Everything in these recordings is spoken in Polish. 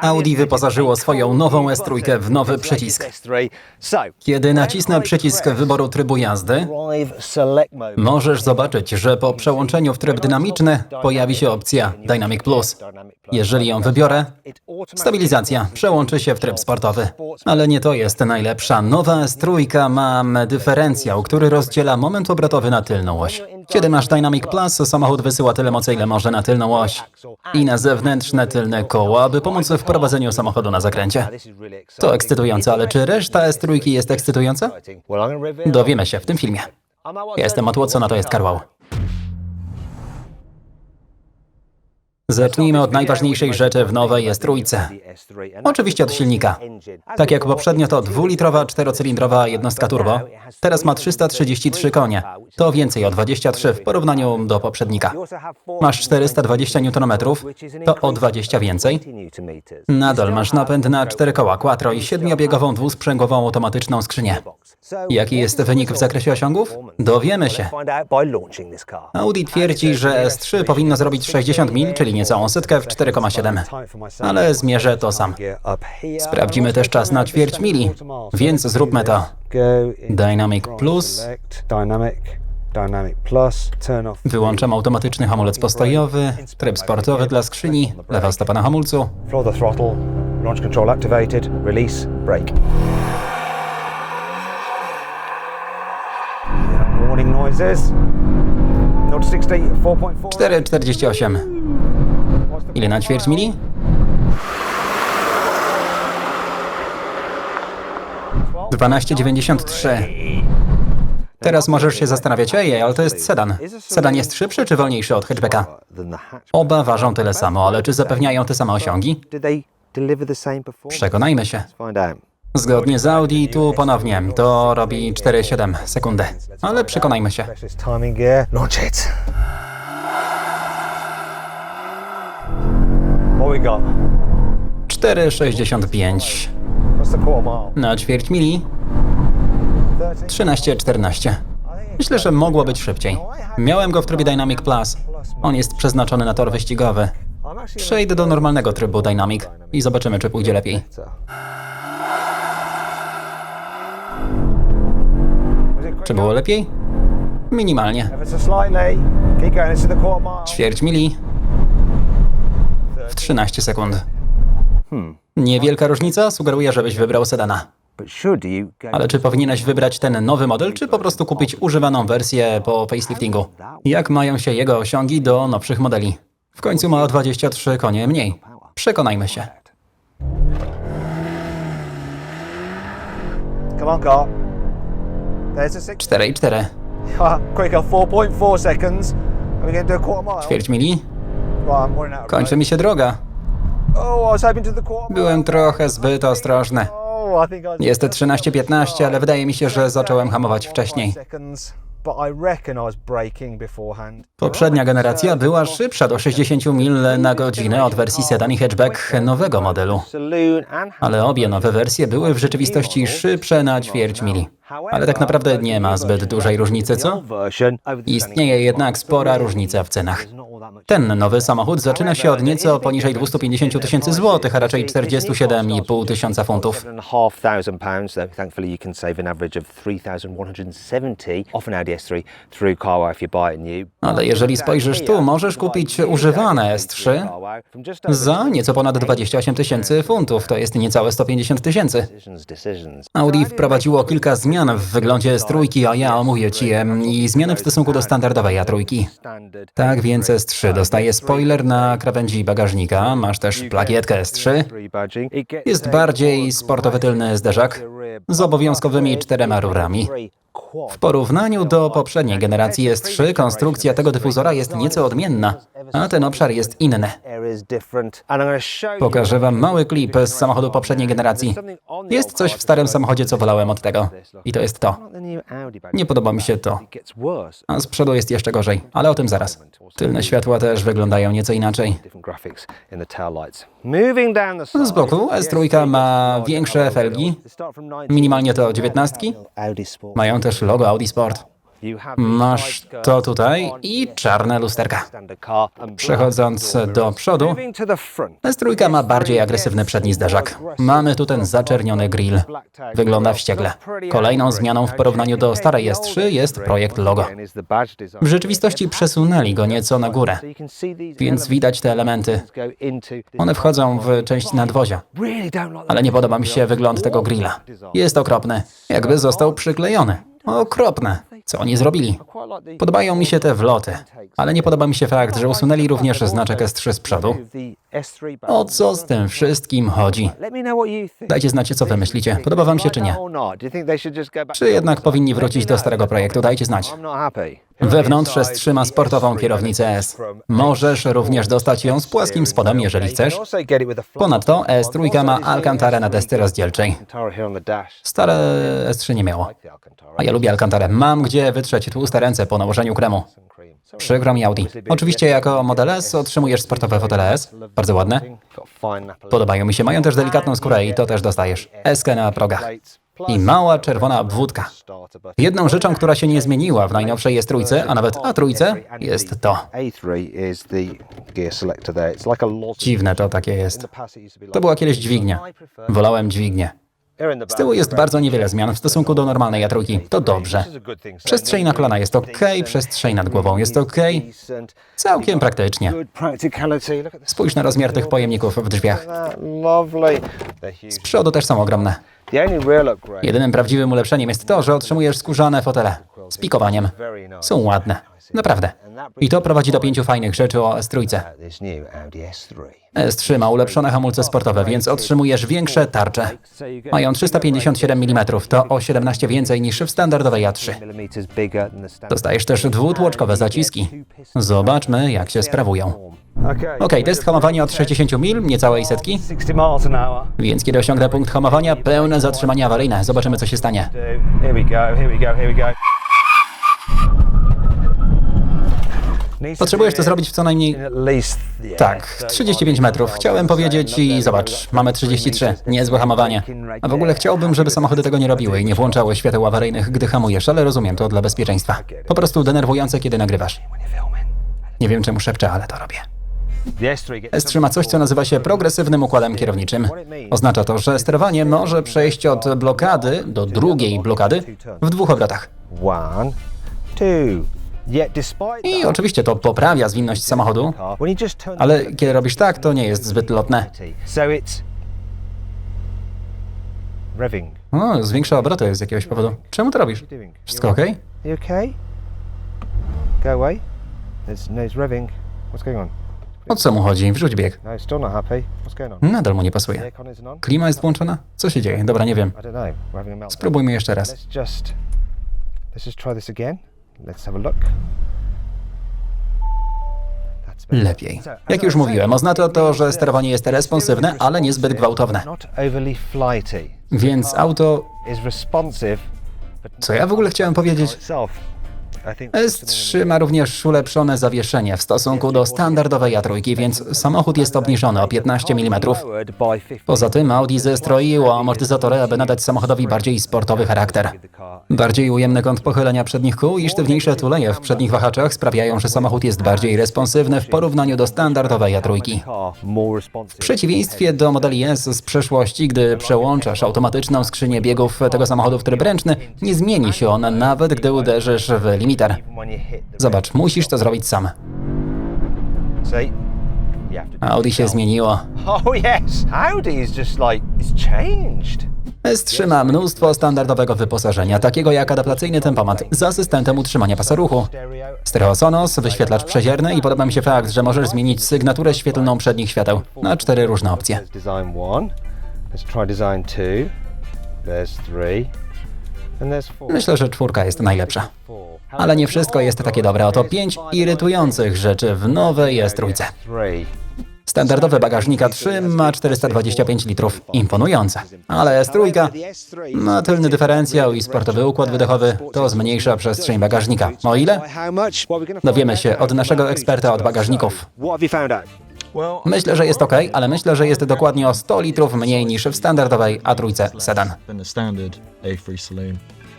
Audi wyposażyło swoją nową S3 w nowy przycisk. Kiedy nacisnę przycisk wyboru trybu jazdy, możesz zobaczyć, że po przełączeniu w tryb dynamiczny pojawi się opcja Dynamic Plus. Jeżeli ją wybiorę, stabilizacja przełączy się w tryb sportowy. Ale nie to jest najlepsza. Nowa S3 ma dyferencjał, który rozdziela moment obrotowy na tylną oś. Kiedy masz Dynamic Plus, samochód wysyła tyle mocy, ile może na tylną oś i na zewnętrzne tylne koło, aby pomóc w prowadzeniu samochodu na zakręcie. To ekscytujące, ale czy reszta S3 jest ekscytująca? Dowiemy się w tym filmie. Jestem Matt Watson, a to jest Karwał. Zacznijmy od najważniejszej rzeczy w nowej S3. Oczywiście od silnika. Tak jak poprzednio to dwulitrowa, czterocylindrowa jednostka turbo, teraz ma 333 konie. To więcej o 23 w porównaniu do poprzednika. Masz 420 Nm, to o 20 więcej. Nadal masz napęd na cztery koła quattro i siedmiobiegową dwusprzęgłową automatyczną skrzynię. Jaki jest wynik w zakresie osiągów? Dowiemy się. Audi twierdzi, że S3 powinno zrobić 60 mil, czyli niecałą setkę w 4,7. Ale zmierzę to sam. Sprawdzimy też czas na ćwierć mili, więc zróbmy to. Dynamic Plus. Wyłączam automatyczny hamulec postojowy, tryb sportowy dla skrzyni, lewa stopa na hamulcu. Floor the throttle, launch control activated, release, brake. Warning noises. 0 to 60, 4.4. 4,48. Ile na ćwierć mili? 12,93. Teraz możesz się zastanawiać, ej, ale to jest sedan. Sedan jest szybszy czy wolniejszy od hatchbacka? Oba ważą tyle samo, ale czy zapewniają te same osiągi? Przekonajmy się. Zgodnie z Audi, tu ponownie, to robi 4,7 sekundy. Ale przekonajmy się. 4,65. What's the quarter mile? Na ćwierć mili 13. 13,14. Myślę, że mogło być szybciej. Miałem go w trybie Dynamic Plus. On jest przeznaczony na tor wyścigowy. Przejdę do normalnego trybu Dynamic i zobaczymy, czy pójdzie lepiej. Czy było lepiej? Minimalnie. Ever so slightly. Keep going. This is the quarter mile. Ćwierć mili w 13 sekund. Niewielka różnica sugeruje, żebyś wybrał sedana. Ale czy powinieneś wybrać ten nowy model, czy po prostu kupić używaną wersję po faceliftingu? Jak mają się jego osiągi do nowszych modeli? W końcu ma o 23 konie mniej. Przekonajmy się. Come on, car. There's a six. 4,4. Quicker, 4.4 seconds. Are we going to do a quarter mile? Ćwierć mili? Kończy mi się droga. Oh. Byłem trochę zbyt ostrożny. Oh, Jest 13.15, ale wydaje mi się, że zacząłem hamować wcześniej. Poprzednia generacja była szybsza do 60 mil na godzinę od wersji sedan i hatchback nowego modelu. Ale obie nowe wersje były w rzeczywistości szybsze na ćwierć mili. Ale tak naprawdę nie ma zbyt dużej różnicy, co? Istnieje jednak spora różnica w cenach. Ten nowy samochód zaczyna się od nieco poniżej 250 tysięcy złotych, a raczej 47,5 tysiąca funtów. Seven and a half thousand pounds, though thankfully you can save an average of 3,170 off an Audi S3 through CarWow if you buy it new. Ale jeżeli spojrzysz tu, możesz kupić używane S3 za nieco ponad 28 tysięcy funtów, to jest niecałe 150 tysięcy. Audi wprowadziło kilka zmian w wyglądzie S3, a ja omówię Ci je i zmiany w stosunku do standardowej A3. Standard. Tak więc S3 dostaje spoiler na krawędzi bagażnika, masz też plakietkę S3, Three badging. It gets jest bardziej sportowy tylny zderzak z obowiązkowymi czterema rurami. W porównaniu do poprzedniej generacji S3 konstrukcja tego dyfuzora jest nieco odmienna, a ten obszar jest inny. Pokażę Wam mały klip z samochodu poprzedniej generacji. Jest coś w starym samochodzie, co wolałem od tego. I to jest to. Nie podoba mi się to. A z przodu jest jeszcze gorzej, ale o tym zaraz. Tylne światła też wyglądają nieco inaczej. Z boku S3 ma większe felgi, Start from 19. minimalnie to 19. Audi Sport. Też logo Audi Sport. Masz to tutaj i czarne lusterka. Przechodząc do przodu, S3 ma bardziej agresywny przedni zderzak. Mamy tu ten zaczerniony grill. Wygląda wściekle. Kolejną zmianą w porównaniu do starej S3 jest projekt logo. W rzeczywistości przesunęli go nieco na górę, więc widać te elementy. One wchodzą w część nadwozia. Ale nie podoba mi się wygląd tego grilla. Jest okropny. Jakby został przyklejony. Okropne. Co oni zrobili? Podobają mi się te wloty, ale nie podoba mi się fakt, że usunęli również znaczek S3 z przodu. O co z tym wszystkim chodzi? Dajcie znać, co wy myślicie. Podoba wam się czy nie? Czy jednak powinni wrócić do starego projektu? Dajcie znać. Wewnątrz S3 ma sportową kierownicę S. Możesz również dostać ją z płaskim spodem, jeżeli chcesz. Ponadto S3 ma Alcantarę na desce rozdzielczej. Stare S3 nie miało. A ja lubię Alcantarę. Mam gdzie wytrzeć tłuste ręce po nałożeniu kremu. Przykro mi Audi. Oczywiście jako Model S otrzymujesz sportowe fotele S. Bardzo ładne. Podobają mi się. Mają też delikatną skórę i to też dostajesz. Eskę na progach. I mała czerwona obwódka. Jedną rzeczą, która się nie zmieniła w najnowszej jest trójce, a nawet A trójce, jest to. Dziwne to takie jest. To była kiedyś dźwignia. Wolałem dźwignię. Z tyłu jest bardzo niewiele zmian w stosunku do normalnej A3. To dobrze. Przestrzeń na kolana jest ok, przestrzeń nad głową jest ok. Całkiem praktycznie. Spójrz na rozmiar tych pojemników w drzwiach. Z przodu też są ogromne. Jedynym prawdziwym ulepszeniem jest to, że otrzymujesz skórzane fotele z pikowaniem. Są ładne. Naprawdę. I to prowadzi do pięciu fajnych rzeczy o S3. S3 ma ulepszone hamulce sportowe, więc otrzymujesz większe tarcze. Mają 357 mm, to o 17 więcej niż w standardowej A3. Dostajesz też dwutłoczkowe zaciski. Zobaczmy, jak się sprawują. Ok, test hamowania od 60 mil, niecałej setki. 60 miles an hour. Więc kiedy osiągnę punkt hamowania, pełne zatrzymanie awaryjne. Zobaczymy, co się stanie. Here we go, here we go, here we go. Needs to Potrzebujesz to zrobić w co najmniej... Tak, 35 metrów. Chciałem powiedzieć i zobacz, mamy 33. Niezłe hamowanie. A w ogóle chciałbym, żeby samochody tego nie robiły i nie włączały świateł awaryjnych, gdy hamujesz, ale rozumiem, to dla bezpieczeństwa. Po prostu denerwujące, kiedy nagrywasz. Nie wiem, czemu szepczę, ale to robię. The S3 gets S3 ma coś, co nazywa się progresywnym układem kierowniczym. Oznacza to, że sterowanie może przejść od blokady do drugiej blokady w dwóch obrotach. one, two. I oczywiście to poprawia zwinność samochodu, ale kiedy robisz tak, to nie jest zbyt lotne. O, zwiększa obroty z jakiegoś powodu. Czemu to robisz? Wszystko ok? You okay? Go away. There's, no, it's revving. What's going on? O co mu chodzi? Wrzuć bieg. No? Nadal mu nie pasuje. Klima jest włączona? Co się dzieje? Dobra, nie wiem. Spróbujmy jeszcze raz. Lepiej. Jak już mówiłem, oznacza to, że sterowanie jest responsywne, ale niezbyt gwałtowne. Więc auto... Co ja w ogóle chciałem powiedzieć? Itself. I think S3 ma również ulepszone zawieszenie w stosunku do standardowej A3, więc samochód jest obniżony o 15 mm. lowered by 50. Poza tym Audi zestroiło amortyzatory, aby nadać samochodowi bardziej sportowy charakter. Bardziej ujemny kąt pochylenia przednich kół i sztywniejsze tuleje w przednich wahaczach sprawiają, że samochód jest bardziej responsywny w porównaniu do standardowej A3. Car more responsive. W przeciwieństwie do modeli S z przeszłości, gdy przełączasz automatyczną skrzynię biegów tego samochodu w tryb ręczny, nie zmieni się ona nawet gdy uderzysz w limiter. Zobacz, musisz to zrobić sam. Audi się zmieniło. Oh yes, Audi is just like it's changed. S3 ma mnóstwo standardowego wyposażenia, takiego jak adaptacyjny tempomat z asystentem utrzymania pasa ruchu. Stereo. Sonos, wyświetlacz przezierny i podoba mi się fakt, że możesz zmienić sygnaturę świetlną przednich świateł na cztery różne opcje. There's three. Myślę, że czwórka jest najlepsza. Ale nie wszystko jest takie dobre. Oto pięć irytujących rzeczy w nowej S3. Three. Standardowe bagażnika 3 ma 425 litrów. Imponujące. Ale S3 ma tylny dyferencjał i sportowy układ wydechowy. To zmniejsza przestrzeń bagażnika. O ile? Dowiemy się od naszego eksperta od bagażników. Myślę, że jest ok, ale myślę, że jest dokładnie o 100 litrów mniej niż w standardowej A3 sedan. than the standard A3 saloon.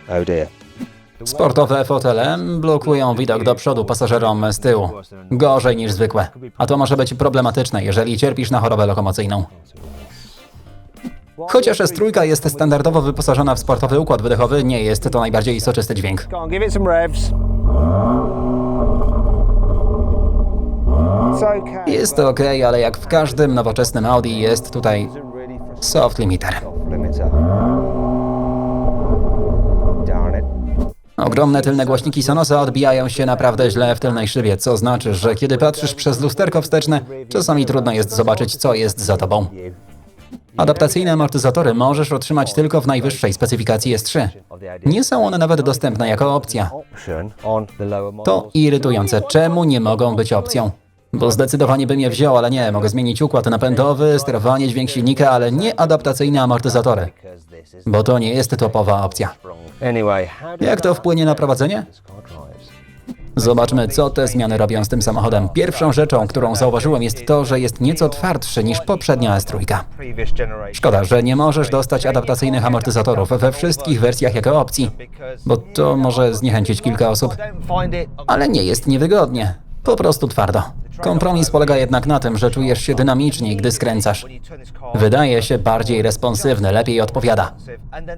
Oh dear. Sportowe fotele blokują widok do przodu pasażerom z tyłu. Gorzej niż zwykłe. A to może być problematyczne, jeżeli cierpisz na chorobę lokomocyjną. Chociaż S3 jest standardowo wyposażona w sportowy układ wydechowy, nie jest to najbardziej soczysty dźwięk. Jest to ok, ale jak w każdym nowoczesnym Audi jest tutaj soft limiter. Ogromne tylne głośniki Sonosa odbijają się naprawdę źle w tylnej szybie, co znaczy, że kiedy patrzysz przez lusterko wsteczne, czasami trudno jest zobaczyć, co jest za tobą. Adaptacyjne amortyzatory możesz otrzymać tylko w najwyższej specyfikacji S3. Nie są one nawet dostępne jako opcja. To irytujące. Czemu nie mogą być opcją? Bo zdecydowanie bym je wziął, ale nie. Mogę zmienić układ napędowy, sterowanie, dźwięk silnika, ale nie adaptacyjne amortyzatory. Bo to nie jest topowa opcja. Jak to wpłynie na prowadzenie? Zobaczmy, co te zmiany robią z tym samochodem. Pierwszą rzeczą, którą zauważyłem, jest to, że jest nieco twardszy niż poprzednia S3. Previous generation. Szkoda, że nie możesz dostać adaptacyjnych amortyzatorów we wszystkich wersjach jako opcji, bo to może zniechęcić kilka osób, ale nie jest niewygodnie. Po prostu twardo. Kompromis polega jednak na tym, że czujesz się dynamiczniej, gdy skręcasz. Wydaje się bardziej responsywny, lepiej odpowiada.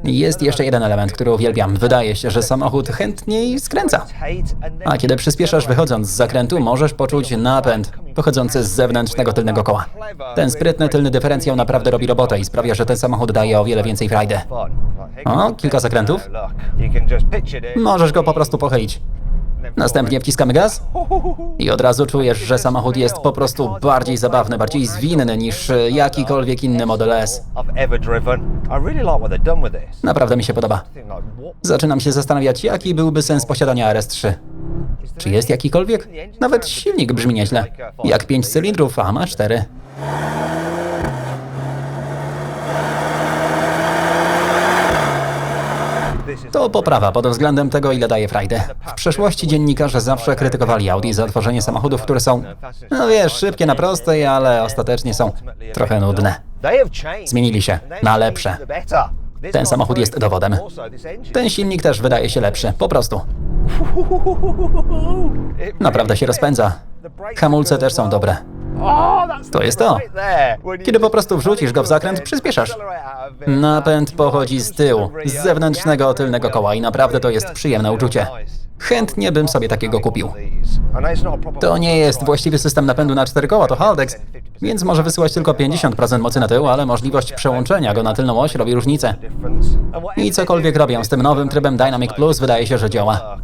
Jest jeszcze jeden element, który uwielbiam. Wydaje się, że samochód chętniej skręca. A kiedy przyspieszasz wychodząc z zakrętu, możesz poczuć napęd pochodzący z zewnętrznego tylnego koła. Ten sprytny tylny dyferencjał naprawdę robi robotę i sprawia, że ten samochód daje o wiele więcej frajdy. O, kilka zakrętów. Możesz go po prostu pochylić. Następnie wciskamy gaz i od razu czujesz, że samochód jest po prostu bardziej zabawny, bardziej zwinny niż jakikolwiek inny Model S. Naprawdę mi się podoba. Zaczynam się zastanawiać, jaki byłby sens posiadania RS3. Czy jest jakikolwiek? Nawet silnik brzmi nieźle. Jak 5 cylindrów, a ma 4. To poprawa pod względem tego, ile daje frajdy. W przeszłości dziennikarze zawsze krytykowali Audi za tworzenie samochodów, które są, no wiesz, szybkie na prostej, ale ostatecznie są trochę nudne. Zmienili się na lepsze. Ten samochód jest dowodem. Ten silnik też wydaje się lepszy, po prostu. Naprawdę się rozpędza. Hamulce też są dobre. To jest to. Kiedy po prostu wrzucisz go w zakręt, przyspieszasz. Napęd pochodzi z tyłu, z zewnętrznego tylnego koła i naprawdę to jest przyjemne uczucie. Chętnie bym sobie takiego kupił. To nie jest właściwy system napędu na 4 koła, to Haldex, więc może wysyłać tylko 50% mocy na tył, ale możliwość przełączenia go na tylną oś robi różnicę. I cokolwiek robią z tym nowym trybem Dynamic Plus, wydaje się, że działa.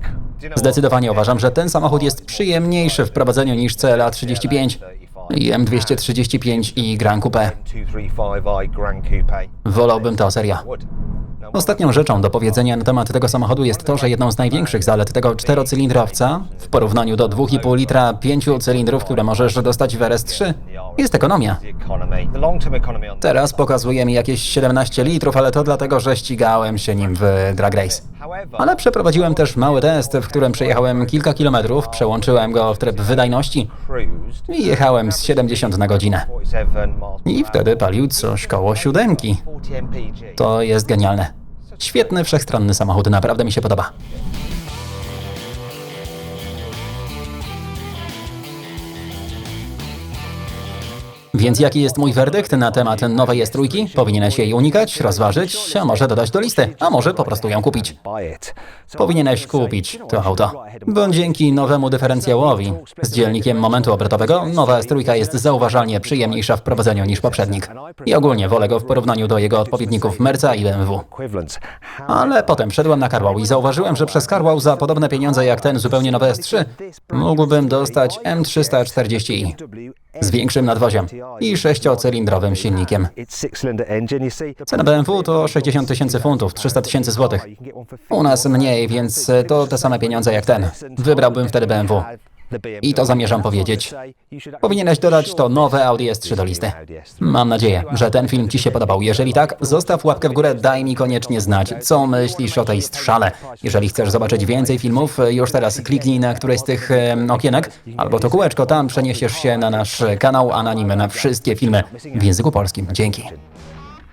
Zdecydowanie uważam, że ten samochód jest przyjemniejszy w prowadzeniu niż CLA 35 i M235 i Grand Coupe. 235i Grand Coupe. Wolałbym to seria. Ostatnią rzeczą do powiedzenia na temat tego samochodu jest to, że jedną z największych zalet tego czterocylindrowca, w porównaniu do 2,5 litra pięciu cylindrów, które możesz dostać w RS3, jest ekonomia. Teraz pokazuje mi jakieś 17 litrów, ale to dlatego, że ścigałem się nim w Drag Race. Ale przeprowadziłem też mały test, w którym przejechałem kilka kilometrów, przełączyłem go w tryb wydajności i jechałem z 70 na godzinę. 47 miles per I wtedy palił coś koło siódemki. 40 mpg. To jest genialne. Świetny, wszechstronny samochód, naprawdę mi się podoba. Więc jaki jest mój werdykt na temat nowej S3? Powinieneś jej unikać, rozważyć, a może dodać do listy, a może po prostu ją kupić. Powinieneś kupić to auto. Bo dzięki nowemu dyferencjałowi z dzielnikiem momentu obrotowego nowa S3 jest zauważalnie przyjemniejsza w prowadzeniu niż poprzednik. I ogólnie wolę go w porównaniu do jego odpowiedników Merca i BMW. Ale potem wszedłem na Carwow i zauważyłem, że przez Carwow za podobne pieniądze jak ten zupełnie nowy S3 mógłbym dostać M340i z większym nadwoziem i sześciocylindrowym silnikiem. Cena BMW to 60 tysięcy funtów, 300 tysięcy złotych. U nas mniej, więc to te same pieniądze jak ten. Wybrałbym wtedy BMW. I to zamierzam powiedzieć. Powinieneś dodać to nowe Audi S3 do listy. Mam nadzieję, że ten film Ci się podobał. Jeżeli tak, zostaw łapkę w górę, daj mi koniecznie znać, co myślisz o tej strzale. Jeżeli chcesz zobaczyć więcej filmów, już teraz kliknij na któreś z tych okienek, albo to kółeczko, tam przeniesiesz się na nasz kanał, a na nim na wszystkie filmy w języku polskim. Dzięki.